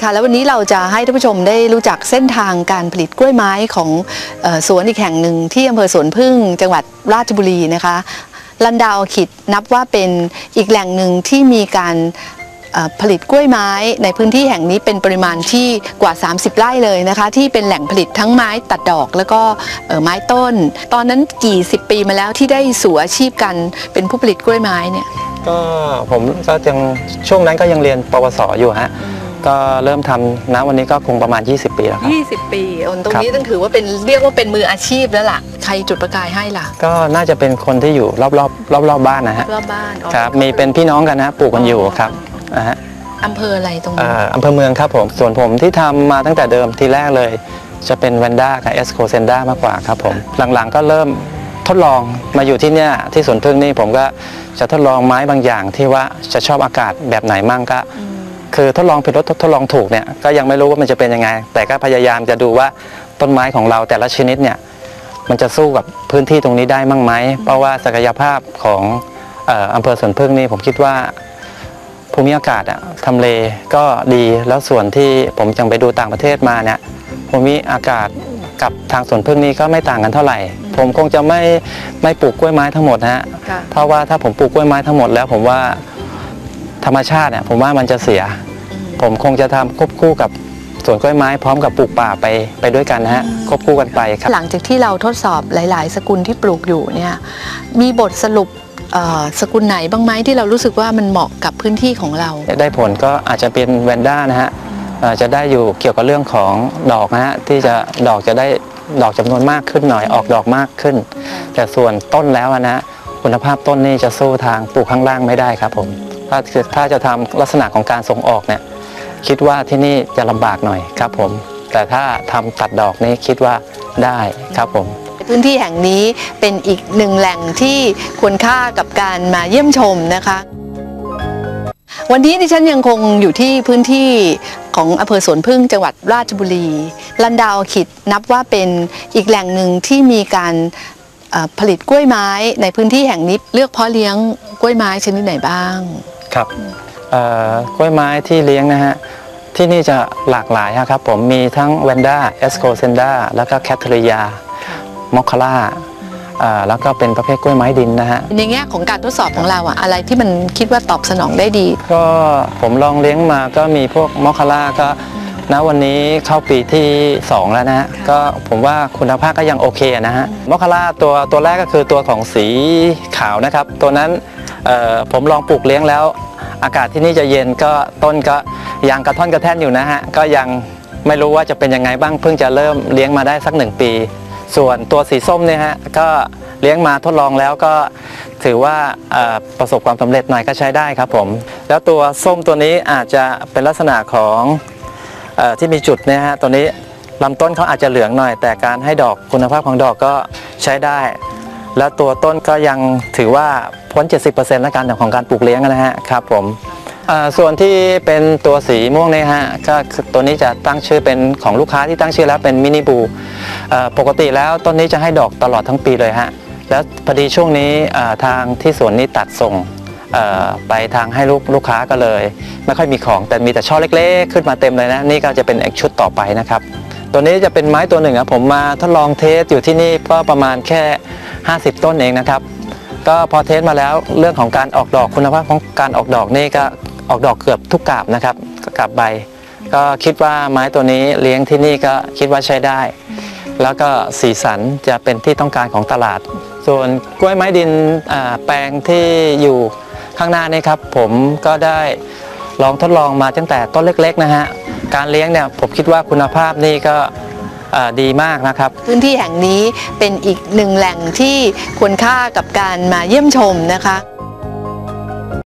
ค่ะแล้ววันนี้เราจะให้ท่านผู้ชมได้รู้จักเส้นทางการผลิตกล้วยไม้ของออสวนอีกแห่งหนึ่งที่อำเภอสวนพึ่ง จังหวัดราชบุรีนะคะลันดาวขิดนับว่าเป็นอีกแหล่งหนึ่งที่มีการผลิตกล้วยไม้ในพื้นที่แห่งนี้เป็นปริมาณที่กว่า 30 ไร่เลยนะคะ ที่เป็นแหล่งผลิตทั้งไม้ตัดดอกแล้วก็ไม้ต้น ตอนนั้นกี่สิบปีมาแล้วที่ได้สู่อาชีพกันเป็นผู้ผลิตกล้วยไม้เนี่ยก็ผมก็ยังช่วงนั้นก็ยังเรียนปวสอยู่ฮะ ก็เริ่มทำนะวันนี้ก็คงประมาณ 20 ปีแล้วครับ 20 ปีโอนตรงครับนี้ต้องถือว่าเป็นเรียกว่าเป็นมืออาชีพแล้วล่ะ ใครจุดประกายให้ล่ะ ก็น่าจะเป็นคนที่อยู่รอบๆรอบๆบ้านนะฮะรอบบ้านอ๋อครับมีเป็นพี่น้องกันนะฮะปลูกกันอยู่ครับนะฮะอำเภออะไรตรงเอ่นี้ออำเภอเมืองครับผมส่วนผมที่ทำมาตั้งแต่เดิมทีแรกเลย จะเป็นแวนด้ากับเอสโคเซนด้ามากกว่าครับผมหลังๆก็เริ่มทดลองมาอยู่ที่เนี่ยที่สวนพึ่งนี่ผมก็จะทดลองไม้บางอย่างที่ว่าจะชอบอากาศแบบไหนมั่งก็อืม คือทดลองผิดทดทดลองถูกเนี่ยก็ยังไม่รู้ว่ามันจะเป็นยังไง แต่ก็พยายามจะดูว่าต้นไม้ของเราแต่ละชนิดเนี่ยมันจะสู้กับพื้นที่ตรงนี้ได้มั่งไหมเพราะว่าศักยภาพของเอ่ออำเภอสวนพึ่งนี่ผมคิดว่าภูมิอากาศอะทำเลก็ดีแล้วส่วนที่ผมจังไปดูต่างประเทศมาเนี่ยภูมิอากาศกับทางสวนพึ่งนี่ก็ไม่ต่างกันเท่าไหร่ ผมคงจะไม่ไม่ปลูกกล้วยไม้ทั้งหมดนะฮะค่ะเพราะว่าถ้าผมปลูกกล้วยไม้ทั้งหมดแล้วผมว่า ธรรมชาติเนี่ยผมว่ามันจะเสียอืมผมคงจะทำควบคู่กับสวนกล้วยไม้พร้อมกับปลูกป่าไปไปด้วยกันนะฮะควบคู่กันไปครับ หลังจากที่เราทดสอบหลาย ๆ สกุลที่ปลูกอยู่เนี่ยมีบทสรุปเอ่อสกุลไหนบ้างไหมที่เรารู้สึกว่ามันเหมาะกับพื้นที่ของเรา ได้ผลก็อาจจะเป็นแวนด้านะฮะเอ่อจะได้อยู่เกี่ยวกับเรื่องของดอกนะฮะที่จะดอกจะได้ดอกจำนวนมากขึ้นหน่อยออกดอกมากขึ้น แต่ส่วนต้นแล้วอะนะคุณภาพต้นนี่จะสู้ทางปลูกข้างล่างไม่ได้ครับผม ถ้าถ้าจะทำลักษณะของการส่งออกเนี่ยคิดว่าที่นี่จะลำบากหน่อยครับผม แต่ถ้าทำตัดดอกนี่คิดว่าได้ครับผมพื้นที่แห่งนี้เป็นอีกหนึ่งแหล่งที่ควรค่ากับการมาเยี่ยมชมนะคะ วันนี้ดิฉันยังคงอยู่ที่พื้นที่ของอำเภอสวนพึ่งจังหวัดราชบุรี ลันดาวขิดนับว่าเป็นอีกแหล่งหนึ่งที่มีการผลิตกล้วยไม้ในพื้นที่แห่งนี้เลือกเพาะเลี้ยงกล้วยไม้ชนิดไหนบ้าง ครับเอ่อกล้วยไม้ที่เลี้ยงนะฮะที่นี่จะหลากหลายอะครับผมมีทั้งแวนด้าเอสโคเซนด้าแล้วก็แคทเทอริยามอคคาร่าแล้วก็เป็นประเภทกล้วยไม้ดินนะฮะในแง่ของการทดสอบของเราอะอะไรที่มันคิดว่าตอบสนองได้ดี ก็ผมลองเลี้ยงมาก็มีพวกมอคคาร่าก็ณวันนี้เข้าปีที่ 2 แล้วนะฮะก็ผมว่าคุณภาพก็ยังโอเคนะฮะมอคคาร่าตัวตัวแรกก็คือตัวของสีขาวนะครับ ตัวนั้นเอ่อ ผมลองปลูกเลี้ยงแล้ว อากาศที่นี่จะเย็นก็ต้นก็ยังกระท่อนกระแท่นอยู่นะฮะก็ยังไม่รู้ว่าจะเป็นยังไงบ้างเพิ่งจะเริ่มเลี้ยงมาได้สักหนึ่งปี ส่วนตัวสีส้มเนี่ยฮะก็เลี้ยงมาทดลองแล้วก็ถือว่าประสบความสำเร็จหน่อยก็ใช้ได้ครับผม แล้วตัวส้มตัวนี้อาจจะเป็นลักษณะของออที่มีจุดเนี่ยฮะตัวนี้ลำต้นเขาอาจจะเหลืองหน่อย แต่การให้ดอกคุณภาพของดอกก็ใช้ได้ แล้วตัวต้นก็ยังถือว่าพ้น 70%แล้วกันของการปลูกเลี้ยงนะฮะครับผมส่วนที่เป็นตัวสีม่วงเนี่ยฮะก็ตัวนี้จะตั้งชื่อเป็นของลูกค้าที่ตั้งชื่อแล้วเป็นมินิบูปกติแล้วต้นนี้จะให้ดอกตลอดทั้งปีเลยฮะแล้วพอดีช่วงนี้ทางที่สวนนี้ตัดส่งไปทางให้ลูกลูกค้าก็เลย ไม่ค่อยมีของแต่มีแต่ช่อเล็กๆ ขึ้นมาเต็มเลยนะ นี่ก็จะเป็นชุดต่อไปนะครับ ตัวนี้จะเป็นไม้ตัวหนึ่งอะผมมาทดลองเทสอยู่ที่นี่ก็ประมาณแค่ 50 ต้นเองนะครับ ก็พอเทสมาแล้วเรื่องของการออกดอกคุณภาพของการออกดอกนี่ก็ออกดอกเกือบทุกกาบนะครับกาบใบ ก็คิดว่าไม้ตัวนี้เลี้ยงที่นี่ก็คิดว่าใช้ได้ แล้วก็สีสันจะเป็นที่ต้องการของตลาด ส่วนกล้วยไม้ดินแปลงที่อยู่ข้างหน้านี่ครับผมก็ได้ลองทดลองมาตั้งแต่ต้นเล็ก ๆ นะฮะ การเลี้ยงเนี่ยผมคิดว่าคุณภาพนี่ก็ดีมากนะครับ พื้นที่แห่งนี้เป็นอีกหนึ่งแหล่งที่ควรค่ากับการมาเยี่ยมชมนะคะ